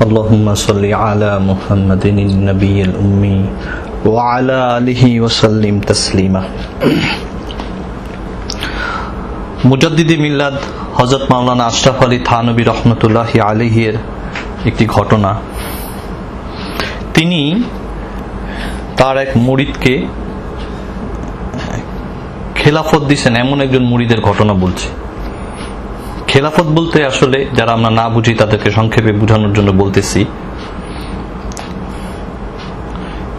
اللهم صل على محمد النبي الأمي وعلى آله وسلم تسليما মুজাদ্দিদি মিল্লাদ হজরত মাওলানা আশরাফ আলী থানবী রহমতুল্লাহ আলহির একটি ঘটনা তিনি তার এক মুরিদকে খেলাফত দিছেন এমন একজন মুরিদের ঘটনা বলছে খেলাফত বলতে আসলে যারা আমরা না বুঝি তাদেরকে সংক্ষেপে বোঝানোর জন্য বলতেছি।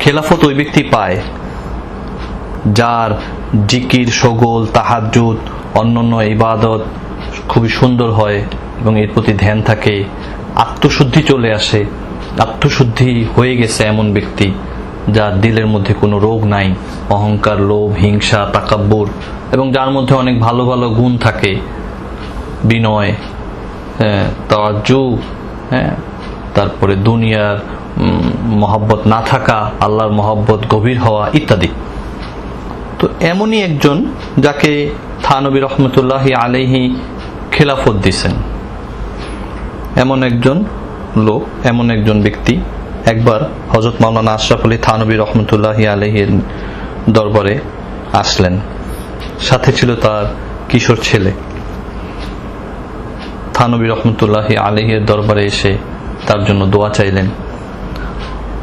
খেলাফত ওই ব্যক্তি পায় যার জিকির, সগোল তাহাজুদ অন্যান্য ইবাদত খুবই সুন্দর হয় এবং এর প্রতি ধ্যান থাকে। আত্মশুদ্ধি চলে আসে। আত্মশুদ্ধি হয়ে গেছে এমন ব্যক্তি যার দিলের মধ্যে কোনো রোগ নাই। অহংকার, লোভ, হিংসা, তাকাব্বর এবং যার মধ্যে অনেক ভালো ভালো গুণ থাকে। বিনয় হ্যাঁ, হ্যাঁ তারপরে দুনিয়ার মহব্বত না থাকা আল্লাহর মহব্বত গভীর হওয়া ইত্যাদি। তো এমনই একজন যাকে থানবী রহমতুল্লাহ আলাইহি খেলাফত দিছেন। এমন একজন লোক এমন একজন ব্যক্তি একবার হজরত মাওলানা আশরাফ আলী থানবী রহমতুল্লাহ আলহির দরবারে আসলেন। সাথে ছিল তার কিশোর ছেলে। থানবী রহমতুল্লাহ আলহের দরবারে এসে তার জন্য দোয়া চাইলেন।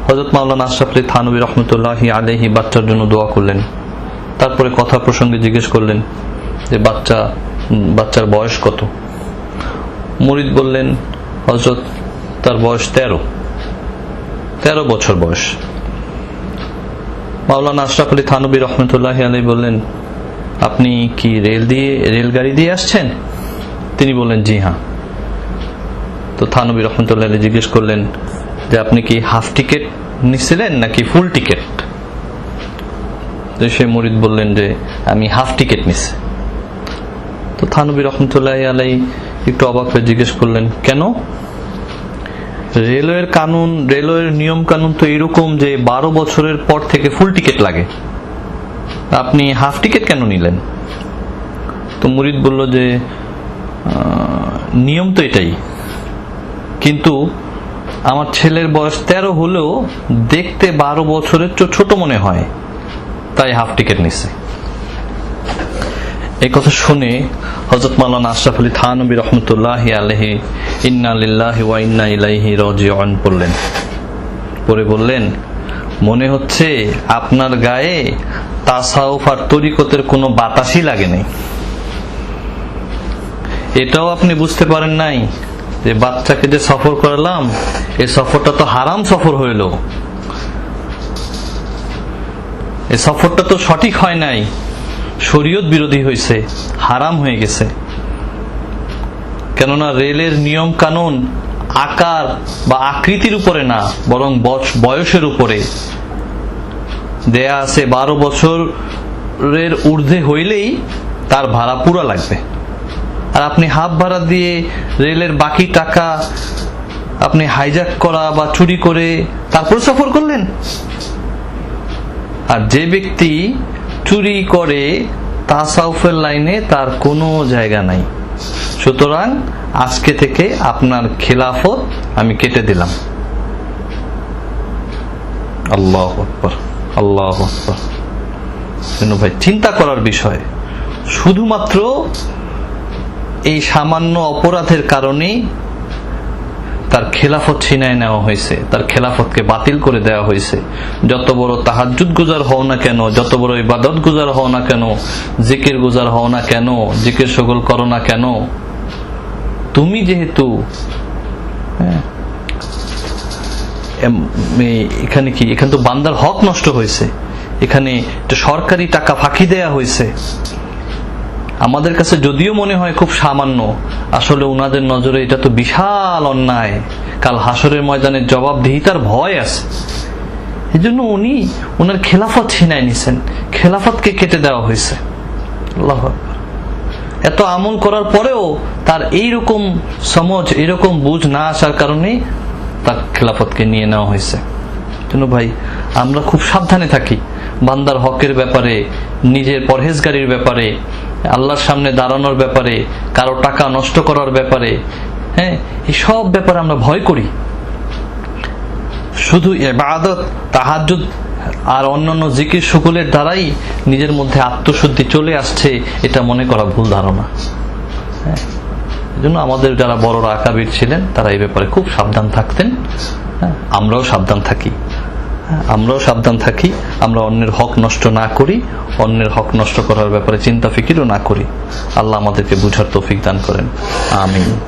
হজরত মাওলানা আশরাফ আলী থানবী রহমতুল্লাহ আলহি বাচ্চার জন্য দোয়া করলেন। তারপরে কথা প্রসঙ্গে জিজ্ঞেস করলেন যে, বাচ্চা, বাচ্চার বয়স কত? মুরিদ বললেন হজরত তার বয়স তেরো। তেরো বছর বয়স। মাওলানা আশরাফ আলী থানবী রহমতুল্লাহ আলী বললেন, আপনি কি রেল দিয়ে, রেলগাড়ি দিয়ে আসছেন? তিনি বললেন, জি হ্যাঁ। তো থানবী রহমতুল্লাহ জিজ্ঞেস করলেন যে, আপনি কি হাফ টিকিট নিছিলেন নাকি ফুল টিকিট? সে মরিদ বললেন যে, আমি হাফ টিকিট নিছি। তো থানবী রহমতুল্লাহ আলাই একটু অবাক হয়ে জিজ্ঞেস করলেন, কেন? রেলওয়ের কানুন, রেলওয়ের নিয়ম কানুন তো এরকম যে, বারো বছরের পর থেকে ফুল টিকিট লাগে। আপনি হাফ টিকিট কেন নিলেন? তো মুরিদ বলল যে নিয়ম তো এটাই। কিন্তু আমার ছেলের বয়স তেরো হলেও দেখতে বারো বছরের ছোট মনে হয়। তাই হাফ টিকিট নিছে। এই কথা শুনে হজরত মাওলানা আশরাফ আলী থানবী রহমতুল্লাহ আলহি ইন্না লিল্লাহি ওয়া ইন্না ইলাইহি রাজিউন পড়লেন। পরে বললেন, মনে হচ্ছে আপনার গায়ে তাসাউফ আর তরিকতের কোনো বাতাসই লাগে নাই। এটাও আপনি বুঝতে পারেন নাই যে বাচ্চাকে যে সফর করালাম এই সফরটা তো হারাম সফর হইল। এই সফরটা তো সঠিক হয় নাই। শরীয়ত বিরোধী হয়েছে হারাম হয়ে গেছে। কেননা রেলের নিয়ম কানুন আকার বা আকৃতির উপরে না, বরং বয়সের উপরে। দেয়া আছে বারো বছরের ঊর্ধ্বে হইলেই তার ভাড়া পুরা লাগবে। আর আপনি হাফ ভাড়া দিয়ে রেলের বাকি টাকা আপনি হাইজ্যাক করা বা চুরি করে তারপর সফর করলেন। আর যে ব্যক্তি চুরি করে তাসাউফের লাইনে তার কোনো জায়গা নাই। সুতরাং আজকে থেকে আপনার খেলাফত আমি কেটে দিলাম। আল্লাহ আল্লাহ ভাই, চিন্তা করার বিষয়। শুধুমাত্র এই সামান্য অপরাধের কারণেই তার খেলাফত ছিনায় নেওয়া হয়েছে তার খেলাফতকে বাতিল করে দেওয়া হয়েছে। যত বড় তাহাজুদ গুজার হও না কেন যত বড় ইবাদত গুজার হও না কেন জিকির গুজার হও না কেন জিকির সগল করো না কেন তুমি যেহেতু হ্যাঁ, এখানে কি এখানে তো বান্দার হক নষ্ট হয়েছে। এখানে সরকারি টাকা ফাঁকি দেয়া হয়েছে। আমাদের কাছে যদিও মনে হয় খুব সামান্য, আসলে উনাদের নজরে এটা তো বিশাল অন্যায়। কাল হাসরের ময়দানে জবাবদিহিতার ভয় আছে। এই জন্য উনি ওনার খেলাফত ছিনায় নিছেন। খেলাফতকে কেটে দেওয়া হয়েছে। আল্লাহু। এত আমল করার পরেও তার এইরকম সমজ এরকম বুঝ না আসার কারণে তার খেলাফতকে নিয়ে নেওয়া হয়েছে। ভাই, আমরা খুব সাবধানে থাকি। বান্দার হকের ব্যাপারে নিজের পরহেজগারির ব্যাপারে আল্লাহর সামনে দাঁড়ানোর ব্যাপারে কারও টাকা নষ্ট করার ব্যাপারে হ্যাঁ এই সব ব্যাপারে আমরা ভয় করি। শুধু এবাদত তাহাজ্জুদ আর অন্যান্য জিকির সকলের দ্বারাই নিজের মধ্যে আত্মশুদ্ধি চলে আসছে এটা মনে করা ভুল ধারণা। হ্যাঁ এজন্য আমাদের যারা বড়রা আকাবির ছিলেন তারা এই ব্যাপারে খুব সাবধান থাকতেন। হ্যাঁ, আমরাও সাবধান থাকি। আমরাও সাবধান থাকি, আমরা অন্যের হক নষ্ট না করি, অন্যের হক নষ্ট করার ব্যাপারে চিন্তা ফিকিরও না করি। আল্লাহ আমাদেরকে বুঝার তৌফিক দান করেন। আমিন।